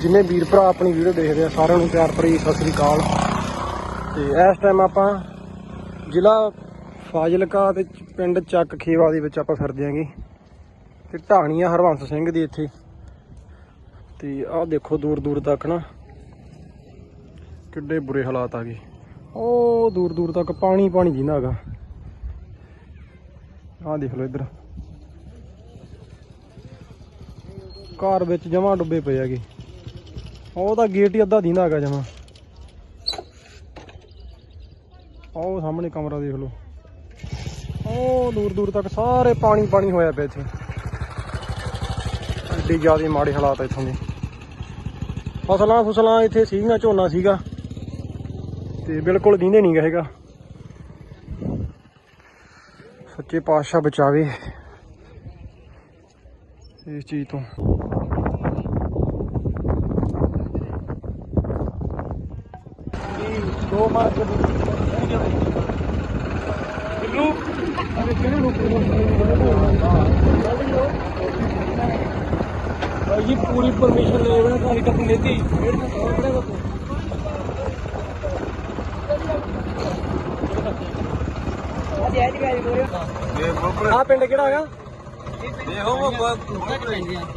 ਜਿੰਨੇ ਵੀਰ ਭਰਾ ਆਪਣੀ ਵੀਡੀਓ ਦੇਖਦੇ ਆ, ਸਾਰਿਆਂ ਨੂੰ ਪਿਆਰ ਭਰੀ ਸਤਿ ਸ੍ਰੀ ਅਕਾਲ। ਤੇ ਇਸ ਟਾਈਮ ਆਪਾਂ ਜ਼ਿਲ੍ਹਾ ਫਾਜ਼ਿਲਕਾ ਤੇ ਪਿੰਡ ਚੱਕ ਖੇਵਾ ਦੇ ਵਿੱਚ ਆਪਾਂ ਫਿਰਦੇ ਆਂਗੇ। ਤੇ ਢਾਣੀਆਂ ਹਰਵੰਸ ਸਿੰਘ ਦੀ ਇੱਥੇ। ਤੇ ਆਹ ਦੇਖੋ ਦੂਰ ਦੂਰ ਤੱਕ ਨਾ, ਕਿੱਡੇ ਬੁਰੇ ਹਾਲਾਤ ਆ ਗਏ। ਉਹ ਦੂਰ ਦੂਰ ਤੱਕ ਪਾਣੀ ਪਾਣੀ ਜਿੰਨਾ ਹੈਗਾ। ਆਹ ਦੇਖ ਲਓ ਇੱਧਰ। ਘਰ ਵਿੱਚ ਜਮਾਂ ਡੁੱਬੇ ਪਏ ਹੈਗੇ। ਉਹ ਤਾਂ ਗੇਟ ਹੀ ਅੱਧਾ ਦਿੰਦਾ ਹੈਗਾ ਜਮਾਂ। ਉਹ ਸਾਹਮਣੇ ਕਮਰਾ ਦੇਖ ਲਓ। ਉਹ ਦੂਰ ਦੂਰ ਤੱਕ ਸਾਰੇ ਪਾਣੀ ਪਾਣੀ ਹੋਇਆ ਪਿਆ ਇੱਥੇ। ਐਡੀ ਜ਼ਿਆਦਾ ਮਾੜੇ ਹਾਲਾਤ ਇੱਥੋਂ ਦੇ। ਫਸਲਾਂ ਫਸਲਾਂ ਇੱਥੇ ਸੀਗੀਆਂ, ਝੋਨਾ ਸੀਗਾ। ਤੇ ਬਿਲਕੁਲ ਦਿੰਦੇ ਨਹੀਂ ਹੈਗਾ। ਸੱਚੇ ਪਾਤਸ਼ਾਹ ਬਚਾਵੇ ਇਸ ਚੀਜ਼ ਤੋਂ। ਦੋ ਮਾਰ ਕੇ ਬਿੱਲੂ। ਅਰੇ ਕਿਹੜੇ ਲੋਕ ਭਾਈ ਜੀ ਪੂਰੀ ਪਰਮਿਸ਼ਨ ਲੈ ਬਣਾ ਕਾਲੀ ਟੱਪ ਲੈਤੀ ਆ ਪਿੰਡ ਕਿਹੜਾ ਹੈਗਾ?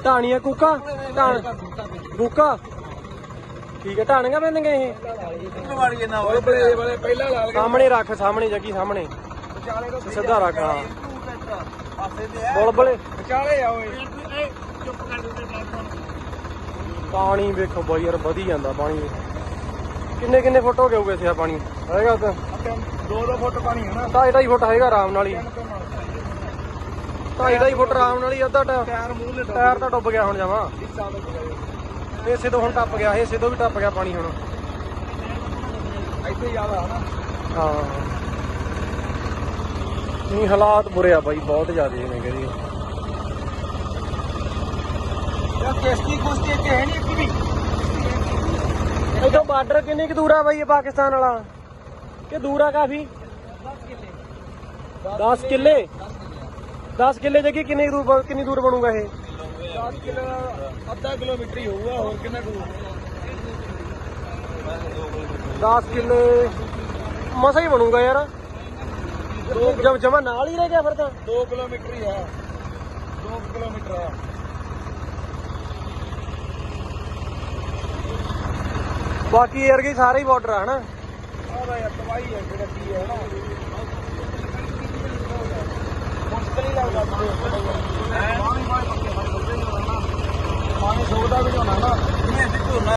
ਢਾਣੀਆਂ ਕੂਕਾ। ਢਾਣ ਕੂਕਾ? ਠੀਕ ਹੈ ਢਾਣੀਆਂ ਪੈਣਗੇ ਇਹ? ਸਾਹਮਣੇ ਰੱਖ ਸਾਹਮਣੇ ਜੱਗੀ ਸਾਹਮਣੇ। ਸਿੱਧਾ ਰੱਖ ਹਾਂ। ਬੁਲਬੁਲੇ। ਪਾਣੀ ਵੇਖੋ ਬਾਈ ਯਾਰ ਵਧੀ ਜਾਂਦਾ ਪਾਣੀ। ਕਿੰਨੇ ਕਿੰਨੇ ਫੁੱਟ ਹੋ ਗਏ ਹੋਗੇ ਇੱਥੇ ਪਾਣੀ? ਹੈਗਾ ਤਾਂ। 2-2 ਫੁੱਟ ਪਾਣੀ ਹੈ ਨਾ ਢਾਈ ਢਾਈ ਫੁੱਟ ਹੈਗਾ ਆਰਾਮ ਨਾਲ ਹੀ। ਢਾਈ ਢਾਈ ਫੁੱਟ ਆਰਾਮ ਨਾਲ ਹੀ ਅੱਧਾ ਟਾਇਰ ਮੂੰਹ ਲੈ ਟਾਇਰ ਤਾਂ ਡੁੱਬ ਗਿਆ ਹੁਣ ਜਾਵਾਂ ਹਿੱਸਾ ਤੋਂ ਹੁਣ ਟੱਪ ਗਿਆ ਹਿੱਸੇ ਤੋਂ ਵੀ ਟੱਪ ਗਿਆ ਪਾਣੀ ਹੁਣ। ਇੱਥੇ ਜ਼ਿਆਦਾ ਹਨਾ? ਹਾਂ। ਨਹੀਂ ਹਾਲਾਤ ਬੁਰੇ ਆ ਬਾਈ ਬਹੁਤ ਜ਼ਿਆਦੇ ਨੇ ਕਹਿੰਦੀ ਯਾ ਕਿਸ਼ਤੀ ਕੁਸ਼ਤੀ ਇੱਥੇ ਹੈ ਨਹੀਂ ਇੱਕ ਵੀ? ਇਥੋਂ ਬਾਰਡਰ ਕਿੰਨੀ ਕੁ ਦੂਰ ਆ ਬਾਈ ਇਹ ਪਾਕਿਸਤਾਨ ਵਾਲਾ? ਕਿ ਦੂਰ ਆ ਕਾਫੀ? 10 ਕਿੱਲੇ। 10 ਕਿੱਲੇ? ਜਗੀ ਕਿੰਨੀ ਦੂਰ ਕਿੰਨੀ ਦੂਰ ਬਣੂਗਾ ਇਹ? 10 ਕਿਲੋ ਅੱਧਾ ਕਿਲੋਮੀਟਰ ਹੀ ਹੋਊਗਾ ਹੋਰ ਕਿੰਨਾ ਕੁ 10 ਕਿੱਲੇ ਮਸਾ ਹੀ ਬਣੂਗਾ ਯਾਰ। ਜਮ ਜਮਾ ਨਾਲ ਹੀ ਰਹਿ ਗਿਆ ਫਿਰ ਤਾਂ। 2 ਕਿਲੋਮੀਟਰ ਹੀ ਆ। 2 ਕਿਲੋਮੀਟਰ ਆ। ਬਾਕੀ ਏਅਰ ਗਈ ਸਾਰੇ ਹੀ ਬਾਰਡਰ ਆ ਹਨਾ? ਦਾ ਯਾਰ ਦਵਾਈ ਹੈ ਜਿਹੜਾ ਕੀ ਹੈ ਨਾ ਮੁਸ਼ਕਲ ਹੀ ਲੱਗਦਾ। ਹੈ ਸਮਾਨ ਸੋਦਾ ਵੀ ਹੋਣਾ ਨਾ।